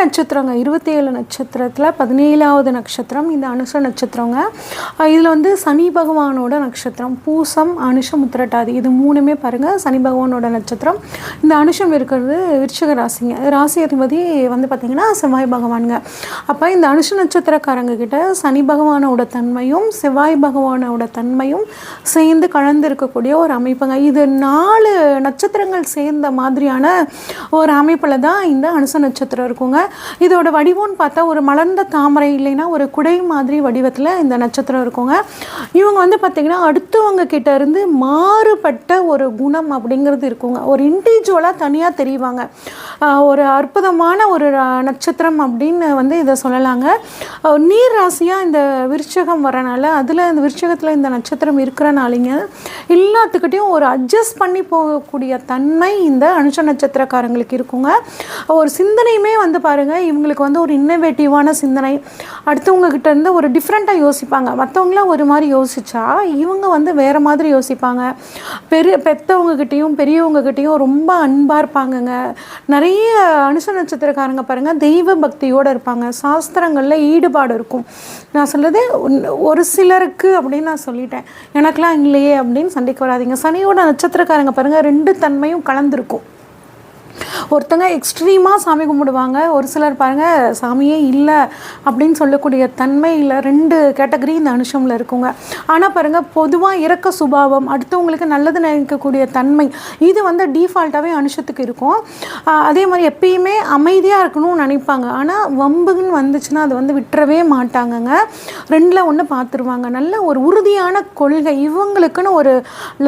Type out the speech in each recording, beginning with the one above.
நட்சத்திரங்க. இருபத்தி ஏழு நட்சத்திரத்தில் பதினேழாவது நட்சத்திரம் இந்த அனுஷ நட்சத்திரங்க. இதில் வந்து சனி பகவானோட நட்சத்திரம் பூசம் அனுஷம் உத்திரட்டாதி இது மூணுமே பாருங்கள் சனி பகவானோட நட்சத்திரம். இந்த அனுஷம் இருக்கிறது விருச்சக ராசிங்க. ராசி அதிபதி வந்து பார்த்திங்கன்னா செவ்வாய் பகவானுங்க. அப்போ இந்த அனுஷ நட்சத்திரக்காரங்க கிட்ட சனி பகவானோட தன்மையும் செவ்வாய் பகவானோட தன்மையும் சேர்ந்து கலந்து இருக்கக்கூடிய ஒரு அமைப்புங்க. இது நாலு நட்சத்திரங்கள் சேர்ந்த மாதிரியான ஒரு அமைப்பில் தான் இந்த அனுச நட்சத்திரம் இருக்குங்க. இதோட வடிவம்னு பார்த்தா ஒரு மலர்ந்த தாமரை இல்லைன்னா ஒரு குடை மாதிரி வடிவத்தில் இந்த நட்சத்திரம் இருக்குங்க. இவங்க வந்து பார்த்திங்கன்னா அடுத்தவங்க கிட்ட இருந்து மாறுபட்ட ஒரு குணம் அப்படிங்கிறது இருக்குங்க. ஒரு இண்டிவிஜுவலாக தனியாக தெரிவாங்க. ஒரு அற்புதமான ஒரு நட்சத்திரம் அப்படின்னு வந்து இதை சொல்லலாங்க. நீர் ராசியாக இந்த விருச்சகம் வரனால அதில் இந்த விருச்சகத்தில் இந்த நட்சத்திரம் இருக்கிறனாலிங்க எல்லாத்துக்கிட்டையும் ஒரு அட்ஜஸ்ட் பண்ணி போகக்கூடிய தன்மை இந்த அனுஷ நட்சத்திரக்காரங்களுக்கு இருக்குங்க. ஒரு சிந்தனையுமே வந்து பாருங்கள் இவங்களுக்கு வந்து ஒரு இன்னோவேட்டிவான சிந்தனை. அடுத்தவங்கக்கிட்ட இருந்து ஒரு டிஃப்ரெண்ட்டாக யோசிப்பாங்க. மற்றவங்களாம் ஒரு மாதிரி யோசித்தா இவங்க வந்து வேறு மாதிரி யோசிப்பாங்க. பெரிய பெற்றவங்கக்கிட்டேயும் பெரியவங்கக்கிட்டேயும் ரொம்ப அன்பாக இருப்பாங்கங்க. நிறைய அனுச நட்சத்திரக்காரங்க பாருங்கள் தெய்வ பக்தியோடு இருப்பாங்க. சாஸ்திரங்களில் ஈடுபாடு இருக்கும். நான் சொல்கிறது ஒரு சிலருக்கு அப்படின்னு நான் சொல்லிட்டேன். எனக்கெலாம் இல்லையே அப்படின்னு சண்டைக்கு வராதீங்க. சனியோட நட்சத்திரக்காரங்க பாருங்கள் ரெண்டு தன்மையும் கலந்துருக்கும். ஒருத்தங்க எக்ஸ்ட்ரீமாக சாமி கும்பிடுவாங்க. ஒரு சிலர் பாருங்கள் சாமியே இல்லை அப்படின்னு சொல்லக்கூடிய தன்மை இல்லை ரெண்டு கேட்டகரி இந்த அனுஷமில் இருக்குங்க. ஆனால் பாருங்கள் பொதுவாக இறக்க சுபாவம் அடுத்தவங்களுக்கு நல்லது நினைக்கக்கூடிய தன்மை இது வந்து டீஃபால்ட்டாகவே அனுஷத்துக்கு இருக்கும். அதே மாதிரி எப்பயுமே அமைதியாக இருக்கணும்னு நினைப்பாங்க. ஆனால் வம்புன்னு வந்துச்சுன்னா அது வந்து விட்டுறவே மாட்டாங்கங்க. ரெண்டில் ஒன்று பார்த்துருவாங்க நல்ல ஒரு உறுதியான கொள்கை இவங்களுக்குன்னு ஒரு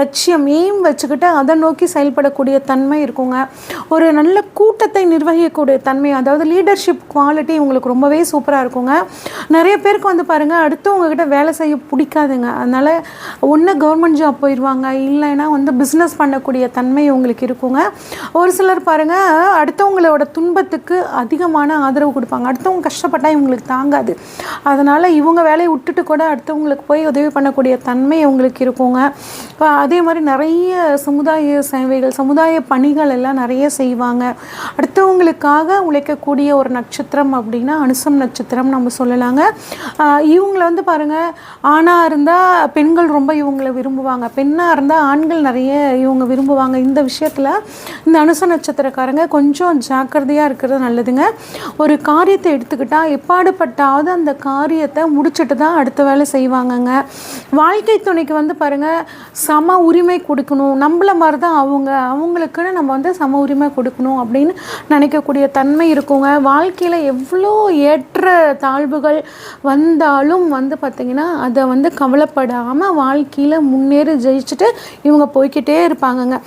லட்சியம் எய்ம் வச்சுக்கிட்டு அதை நோக்கி செயல்படக்கூடிய தன்மை இருக்குங்க. ஒரு ஒரு நல்ல கூட்டத்தை நிர்வகிக்கக்கூடிய தன்மை அதாவது லீடர்ஷிப் குவாலிட்டி உங்களுக்கு ரொம்பவே சூப்பராக இருக்குங்க. நிறைய பேருக்கு வந்து பாருங்கள் அடுத்து உங்ககிட்ட வேலை செய்ய பிடிக்காதுங்க. அதனால் ஒன்று கவர்மெண்ட் ஜாப் போயிடுவாங்க இல்லைன்னா வந்து பிஸ்னஸ் பண்ணக்கூடிய தன்மை உங்களுக்கு இருக்குங்க. ஒரு சிலர் பாருங்கள் அடுத்தவங்களோட துன்பத்துக்கு அதிகமான ஆதரவு கொடுப்பாங்க. அடுத்தவங்க கஷ்டப்பட்டால் இவங்களுக்கு தாங்காது. அதனால் இவங்க வேலையை விட்டுட்டு கூட அடுத்தவங்களுக்கு போய் உதவி பண்ணக்கூடிய தன்மை இவங்களுக்கு இருக்குங்க. அதே மாதிரி நிறைய சமுதாய சேவைகள் சமுதாய பணிகள் எல்லாம் நிறைய செய்வாங்க. அடுத்தவங்களுக்காக உழைக்கக்கூடிய ஒரு நட்சத்திரம் அப்படின்னா அனுசம் நட்சத்திரம் நம்ம சொல்லலாங்க. இவங்களை வந்து பாருங்கள் ஆணாக இருந்தால் பெண்கள் ரொம்ப இவங்களை விரும்புவாங்க. பெண்ணாக இருந்தால் ஆண்கள் நிறைய இவங்க விரும்புவாங்க. இந்த விஷயத்தில் இந்த அனுச நட்சத்திரக்காரங்க கொஞ்சம் ஜாக்கிரதையாக இருக்கிறது நல்லதுங்க. ஒரு காரியத்தை எடுத்துக்கிட்டால் எப்பாடுபட்டாவது அந்த காரியத்தை முடிச்சுட்டு தான் அடுத்த வேலை செய்வாங்கங்க. வாழ்க்கை துணைக்கு வந்து பாருங்கள் சம உரிமை கொடுக்கணும். நம்மள மாதிரி தான் அவங்க. அவங்களுக்குன்னு நம்ம வந்து சம உரிமை கொடுக்கணும் அப்படின்னு நினைக்கக்கூடிய தன்மை இருக்குங்க. வாழ்க்கையில் எவ்வளோ ஏற்ற தாழ்வுகள் வந்தாலும் வந்து பார்த்திங்கன்னா அதை வந்து கவலைப்படாமல் வாழ்க்கையில் முன்னேறி ஜெயிச்சுட்டு இவங்க போய்க்கிட்டே இருப்பாங்கங்க.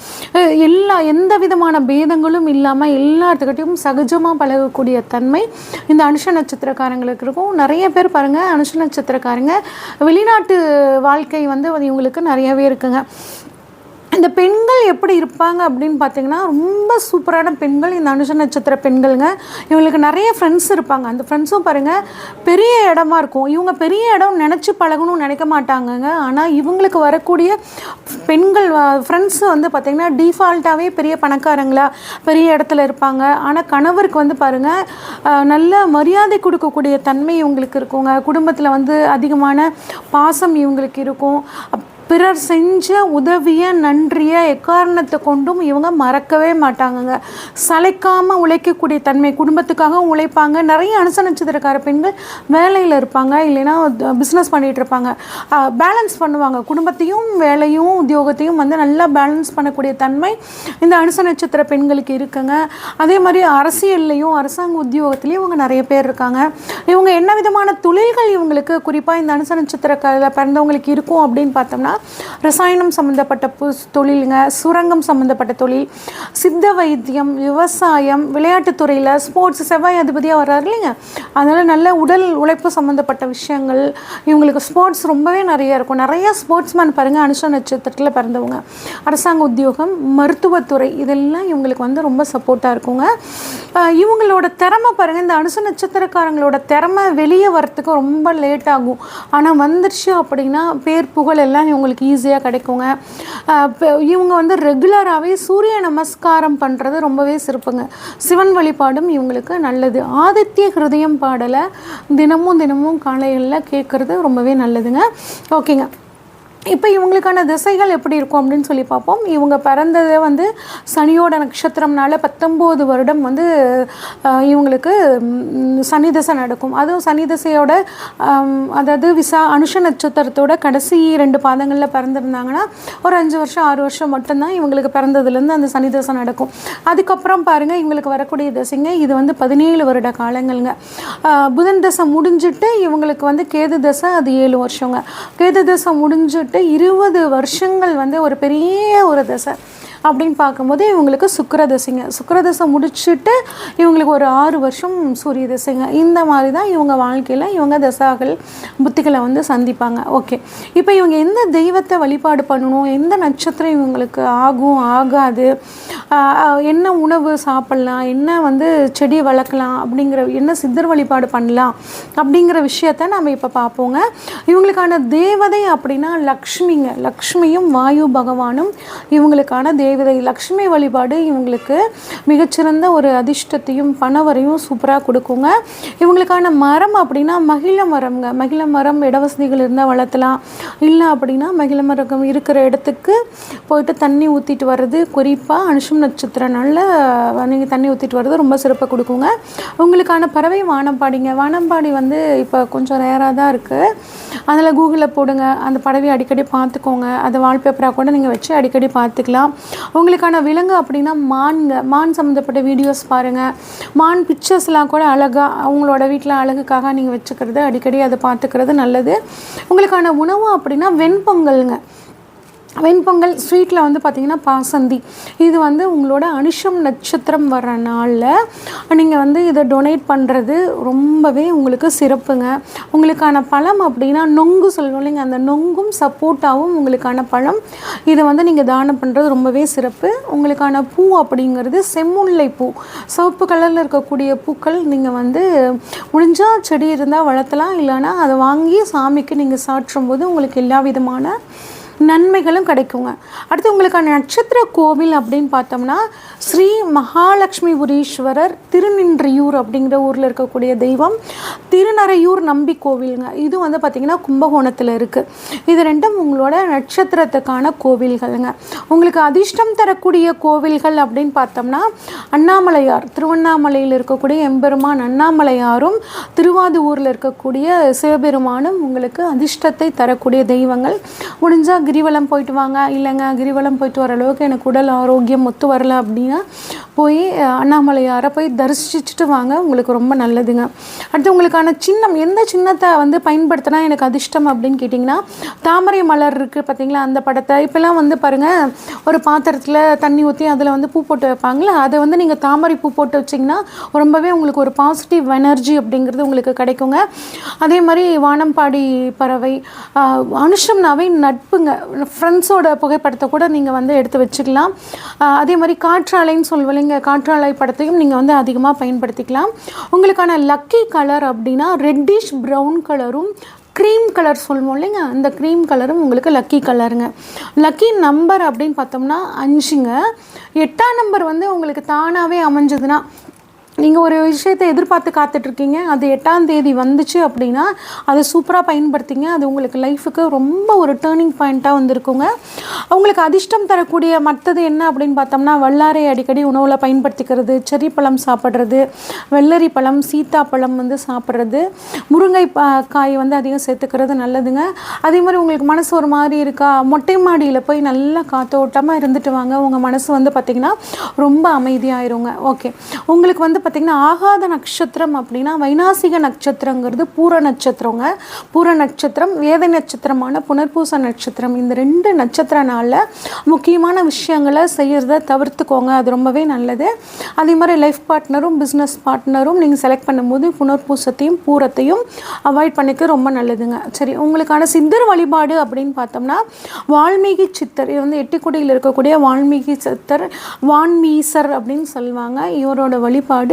எல்லா எந்த விதமான பேதங்களும் இல்லாமல் எல்லாத்துக்கிட்டையும் சகஜமாக பழகக்கூடிய தன்மை இந்த அனுஷ நட்சத்திரக்காரங்களுக்கு இருக்கும். நிறைய பேர் பாருங்கள் அனுஷ நட்சத்திரக்காரங்க வெளிநாட்டு வாழ்க்கை வந்து இவங்களுக்கு நிறையவே இருக்குங்க. இந்த பெண்கள் எப்படி இருப்பாங்க அப்படின்னு பார்த்தீங்கன்னா ரொம்ப சூப்பரான பெண்கள். இந்த அனுஷ நட்சத்திர பெண்கள்ங்க. இவங்களுக்கு நிறைய ஃப்ரெண்ட்ஸ் இருப்பாங்க. அந்த ஃப்ரெண்ட்ஸும் பாருங்கள் பெரிய இடமா இருக்கும். இவங்க பெரிய இடம் நினச்சி பழகணும்னு நினைக்க மாட்டாங்கங்க. ஆனால் இவங்களுக்கு வரக்கூடிய பெண்கள் ஃப்ரெண்ட்ஸ் வந்து பார்த்திங்கன்னா டிஃபால்ட்டாகவே பெரிய பணக்காரங்களா பெரிய இடத்துல இருப்பாங்க. ஆனால் கணவருக்கு வந்து பாருங்கள் நல்ல மரியாதை கொடுக்கக்கூடிய தன்மை இவங்களுக்கு இருக்குங்க. குடும்பத்தில் வந்து அதிகமான பாசம் இவங்களுக்கு இருக்கும். அப்- பிறர் செஞ்ச உதவிய நன்றிய எக்காரணத்தை கொண்டும் இவங்க மறக்கவே மாட்டாங்கங்க. சளைக்காமல் உழைக்கக்கூடிய தன்மை குடும்பத்துக்காக உழைப்பாங்க. நிறைய அனுச நட்சத்திரக்கார பெண்கள். வேலையில் இருப்பாங்க இல்லைன்னா பிஸ்னஸ் பண்ணிகிட்டு இருப்பாங்க. பேலன்ஸ் பண்ணுவாங்க. குடும்பத்தையும் வேலையும் உத்தியோகத்தையும் வந்து நல்லா பேலன்ஸ் பண்ணக்கூடிய தன்மை இந்த அனுச நட்சத்திர பெண்களுக்கு இருக்குங்க. அதே மாதிரி அரசியல்லையும் அரசாங்க உத்தியோகத்துலேயும் இவங்க நிறைய பேர் இருக்காங்க. இவங்க என்ன விதமான தொழில்கள் இவங்களுக்கு? குறிப்பாக இந்த அனுச நட்சத்திரக்காரில் பிறந்தவங்களுக்கு இருக்கும் அப்படின்னு பார்த்தோம்னா ரசாயனம் சம்மந்தப்பட்ட பு தொழிலுங்க சுரங்கம் சம்மந்தப்பட்ட தொழில் சித்த வைத்தியம் விவசாயம் விளையாட்டுத்துறையில் ஸ்போர்ட்ஸ் செவ்வாய் அதிபதியாக வர்றாரு இல்லைங்க. அதனால் நல்ல உடல் உழைப்பு சம்மந்தப்பட்ட விஷயங்கள் இவங்களுக்கு ஸ்போர்ட்ஸ் ரொம்பவே நிறைய இருக்கும். நிறைய ஸ்போர்ட்ஸ்மேன் பாருங்கள் அனுஷ நட்சத்திரத்தில் பிறந்தவங்க. அரசாங்க உத்தியோகம் மருத்துவத்துறை இதெல்லாம் இவங்களுக்கு வந்து ரொம்ப சப்போர்ட்டாக இருக்குங்க. இவங்களோட திறமை பாருங்கள் இந்த அனுச நட்சத்திரக்காரங்களோட திறமை வெளியே வரத்துக்கு ரொம்ப லேட் ஆகும். ஆனால் வந்துருச்சு அப்படின்னா பேர் புகழ் எல்லாம் உங்களுக்கு ஈஸியாக கிடைக்குங்க. இவங்க வந்து ரெகுலராகவே சூரிய நமஸ்காரம் பண்ணுறது ரொம்பவே சிறப்புங்க. சிவன் வழிபாடும் இவங்களுக்கு நல்லது. ஆதித்ய ஹிருதயம் பாடலை தினமும் தினமும் காலைகளில் கேட்குறது ரொம்பவே நல்லதுங்க. ஓகேங்க. இப்போ இவங்களுக்கான திசைகள் எப்படி இருக்கும் அப்படின்னு சொல்லி பார்ப்போம். இவங்க பிறந்ததே வந்து சனியோட நட்சத்திரம்னால பத்தொம்போது வருடம் வந்து இவங்களுக்கு சனி திசை நடக்கும். அதுவும் சனி திசையோட அதாவது விசா அனுஷ நட்சத்திரத்தோட கடைசி ரெண்டு பாதங்களில் பிறந்திருந்தாங்கன்னா ஒரு அஞ்சு வருஷம் ஆறு வருஷம் மட்டும்தான் இவங்களுக்கு பிறந்ததுலேருந்து அந்த சனி திசை நடக்கும். அதுக்கப்புறம் பாருங்கள் இவங்களுக்கு வரக்கூடிய திசைங்க இது வந்து பதினேழு வருட காலங்கள்ங்க. புதன் தசை முடிஞ்சிட்டு இவங்களுக்கு வந்து கேது தசை அது ஏழு வருஷங்க. கேது தசை முடிஞ்சிட்டு இருபது வருஷங்கள் வந்து ஒரு பெரிய ஒரு தசை. அப்படின்னு பார்க்கும்போது இவங்களுக்கு சுக்கிர தசைங்க தசை முடிச்சுட்டு இவங்களுக்கு ஒரு ஆறு வருஷம் சூரிய தசைங்க. இந்த மாதிரி தான் இவங்க வாழ்க்கையில் இவங்க தசாக்கள் புத்திகளை வந்து சந்திப்பாங்க. ஓகே. இப்போ இவங்க எந்த தெய்வத்தை வழிபாடு பண்ணணும்? எந்த நட்சத்திரம் இவங்களுக்கு ஆகும் ஆகாது? என்ன உணவு சாப்பிட்லாம்? என்ன வந்து செடி வளர்க்கலாம்? அப்படிங்கிற என்ன சித்தர் வழிபாடு பண்ணலாம்? அப்படிங்கிற விஷயத்த நம்ம இப்போ பார்ப்போங்க. இவங்களுக்கான தேவதை அப்படின்னா லக்ஷ்மிங்க. லக்ஷ்மியும் வாயு பகவானும் இவங்களுக்கான தேவதை லக்ஷ்மி வழிபாடு இவங்களுக்கு மிகச்சிறந்த ஒரு அதிர்ஷ்டத்தையும் பணவரையும் சூப்பராக கொடுக்குங்க. இவங்களுக்கான மரம் அப்படின்னா மகிழ மரம்ங்க. மகிழ மரம் இடவசதிகள் இருந்தால் வளர்த்தலாம். இல்லை அப்படின்னா மகிழ மரம் இருக்கிற இடத்துக்கு போயிட்டு தண்ணி ஊற்றிட்டு வர்றது குறிப்பாக அனுஷம் நட்சத்திர நாளில் நீங்கள் தண்ணி ஊற்றிட்டு வர்றது ரொம்ப சிறப்பாக கொடுக்குங்க. உங்களுக்கான பறவை வானம்பாடிங்க. வானம்பாடி வந்து இப்போ கொஞ்சம் ரேராக தான் இருக்குது அதில் கூகுளில் போடுங்க. அந்த படவையை அடிக்கடி பார்த்துக்கோங்க. அதை வால்பேப்பராக கூட நீங்கள் வச்சு அடிக்கடி பார்த்துக்கலாம். உங்களுக்கான விலங்கு அப்படின்னா மான்ங்க. மான் சம்மந்தப்பட்ட வீடியோஸ் பாருங்கள் மான் பிக்சர்ஸ்லாம் கூட அழகாக அவங்களோட வீட்டில் அழகுக்காக நீங்கள் வச்சுக்கிறது அடிக்கடி அதை பார்த்துக்கிறது நல்லது. உங்களுக்கான உணவு அப்படின்னா வெண்பொங்கல்ங்க. வெண்பொங்கல் ஸ்வீட்டில் வந்து பார்த்திங்கன்னா பாசந்தி. இது வந்து உங்களோட அனுஷம் நட்சத்திரம் வர்ற நாளில் நீங்கள் வந்து இதை டொனேட் பண்ணுறது ரொம்பவே உங்களுக்கு சிறப்புங்க. உங்களுக்கான பழம் அப்படின்னா நொங்கு சொல்லணும் இல்லைங்க அந்த நொங்கும் சப்போட்டாவும் உங்களுக்கான பழம். இதை வந்து நீங்கள் தானம் பண்ணுறது ரொம்பவே சிறப்பு. உங்களுக்கான பூ அப்படிங்கிறது செம்முல்லை பூ. சிவப்பு கலரில் இருக்கக்கூடிய பூக்கள் நீங்கள் வந்து முடிஞ்சால் செடி இருந்தால் வளர்த்தலாம் இல்லைன்னா அதை வாங்கி சாமிக்கு நீங்கள் சாற்றும் போது உங்களுக்கு எல்லா விதமான நன்மைகளும் கிடைக்குங்க. அடுத்து உங்களுக்கான நட்சத்திர கோவில் அப்படின்னு பார்த்தோம்னா ஸ்ரீ மகாலட்சுமிபுரீஸ்வரர் திருநின்றியூர் அப்படிங்கிற ஊரில் இருக்கக்கூடிய தெய்வம் திருநறையூர் நம்பி கோவிலுங்க. இது வந்து பார்த்திங்கன்னா கும்பகோணத்தில் இருக்குது இது ரெண்டும் உங்களோட நட்சத்திரத்துக்கான கோவில்களுங்க. உங்களுக்கு அதிர்ஷ்டம் தரக்கூடிய கோவில்கள் அப்படின்னு பார்த்தோம்னா அண்ணாமலையார் திருவண்ணாமலையில் இருக்கக்கூடிய எம்பெருமான் அண்ணாமலையாரும் திருவாதூரில் இருக்கக்கூடிய சிவபெருமானும் உங்களுக்கு அதிர்ஷ்டத்தை தரக்கூடிய தெய்வங்கள். முடிஞ்சால் கிரிவலம் போயிட்டு வாங்க. இல்லைங்க கிரிவலம் போயிட்டு வர அளவுக்கு எனக்கு உடல் ஆரோக்கியம் ஒத்து வரல அப்படின்னா போய் அண்ணாமலையாரை போய் தரிசிச்சுட்டு வாங்க. உங்களுக்கு ரொம்ப நல்லதுங்க. அடுத்து உங்களுக்கான சின்னம் எந்த சின்னத்தை வந்து பயன்படுத்தினா எனக்கு அதிர்ஷ்டம் அப்படின்னு கேட்டிங்கன்னா தாமரை மலர் இருக்குது பார்த்தீங்களா அந்த படத்தை. இப்போல்லாம் வந்து பாருங்கள் ஒரு பாத்திரத்தில் தண்ணி ஊற்றி அதில் வந்து பூ போட்டு வைப்பாங்களே அதை வந்து நீங்கள் தாமரை பூ போட்டு வச்சிங்கன்னா ரொம்பவே உங்களுக்கு ஒரு பாசிட்டிவ் எனர்ஜி அப்படிங்கிறது உங்களுக்கு கிடைக்குங்க. அதே மாதிரி வானம்பாடி பறவை அனுஷம்னாவே நட்புங்க. ஃப்ரெண்ட்ஸோட புகைப்படத்தை கூட நீங்கள் வந்து எடுத்து வச்சுக்கலாம். அதே மாதிரி காற்றாலைன்னு நீங்கள் காற்றாலை படத்தையும் நீங்கள் வந்து அதிகமாக பயன்படுத்திக்கலாம். உங்களுக்கான லக்கி கலர் அப்படின்னா ரெட்டிஷ் ப்ரௌன் கலரும் க்ரீம் கலர் சொல்லுவோம் இல்லைங்க? அந்த க்ரீம் கலரும் உங்களுக்கு லக்கி கலருங்க லக்கி நம்பர் அப்படின்னு பார்த்தோம்னா அஞ்சுங்க. எட்டாம் நம்பர் வந்து உங்களுக்கு தானாகவே அமைஞ்சதுன்னா நீங்கள் ஒரு விஷயத்தை எதிர்பார்த்து காத்துட்ருக்கீங்க அது எட்டாம் தேதி வந்துச்சு அப்படின்னா அதை சூப்பராக பயன்படுத்திங்க. அது உங்களுக்கு லைஃபுக்கு ரொம்ப ஒரு டேர்னிங் பாயிண்ட்டாக வந்திருக்குங்க. உங்களுக்கு அதிர்ஷ்டம் தரக்கூடிய மற்றது என்ன அப்படின்னு பார்த்தோம்னா வல்லாரை அடிக்கடி உணவில் பயன்படுத்திக்கிறது செரி பழம் சாப்பிட்றது வெள்ளரி பழம் சீத்தாப்பழம் வந்து சாப்பிட்றது முருங்கை காய் வந்து அதிகம் சேர்த்துக்கிறது நல்லதுங்க. அதே மாதிரி உங்களுக்கு மனசு ஒரு மாதிரி இருக்கா மொட்டை மாடியில் போய் நல்லா காற்றோட்டமாக இருந்துட்டு வாங்க. உங்கள் மனசு வந்து பார்த்திங்கன்னா ரொம்ப அமைதியாயிருங்க. ஓகே உங்களுக்கு வந்து பார்த்திங்கன்னா ஆகாத நட்சத்திரம் அப்படின்னா வைனாசிக நட்சத்திரங்கிறது பூர நட்சத்திரங்க. பூர நட்சத்திரம் வேத நட்சத்திரமான புனர்பூச நட்சத்திரம். இந்த ரெண்டு நட்சத்திரனால முக்கியமான விஷயங்களை செய்கிறத தவிர்த்துக்கோங்க. அது ரொம்பவே நல்லது. அதே மாதிரி லைஃப் பார்ட்னரும் பிஸ்னஸ் பார்ட்னரும் நீங்கள் செலக்ட் பண்ணும்போது புனர்பூசத்தையும் பூரத்தையும் அவாய்ட் பண்ணிக்க ரொம்ப நல்லதுங்க. சரி உங்களுக்கான சித்தர் வழிபாடு அப்படின்னு பார்த்தோம்னா வால்மீகி சித்தர் இது வந்து எட்டிக்குடியில் இருக்கக்கூடிய வால்மீகி சித்தர் வான்மீசர் அப்படின்னு சொல்லுவாங்க. இவரோட வழிபாடு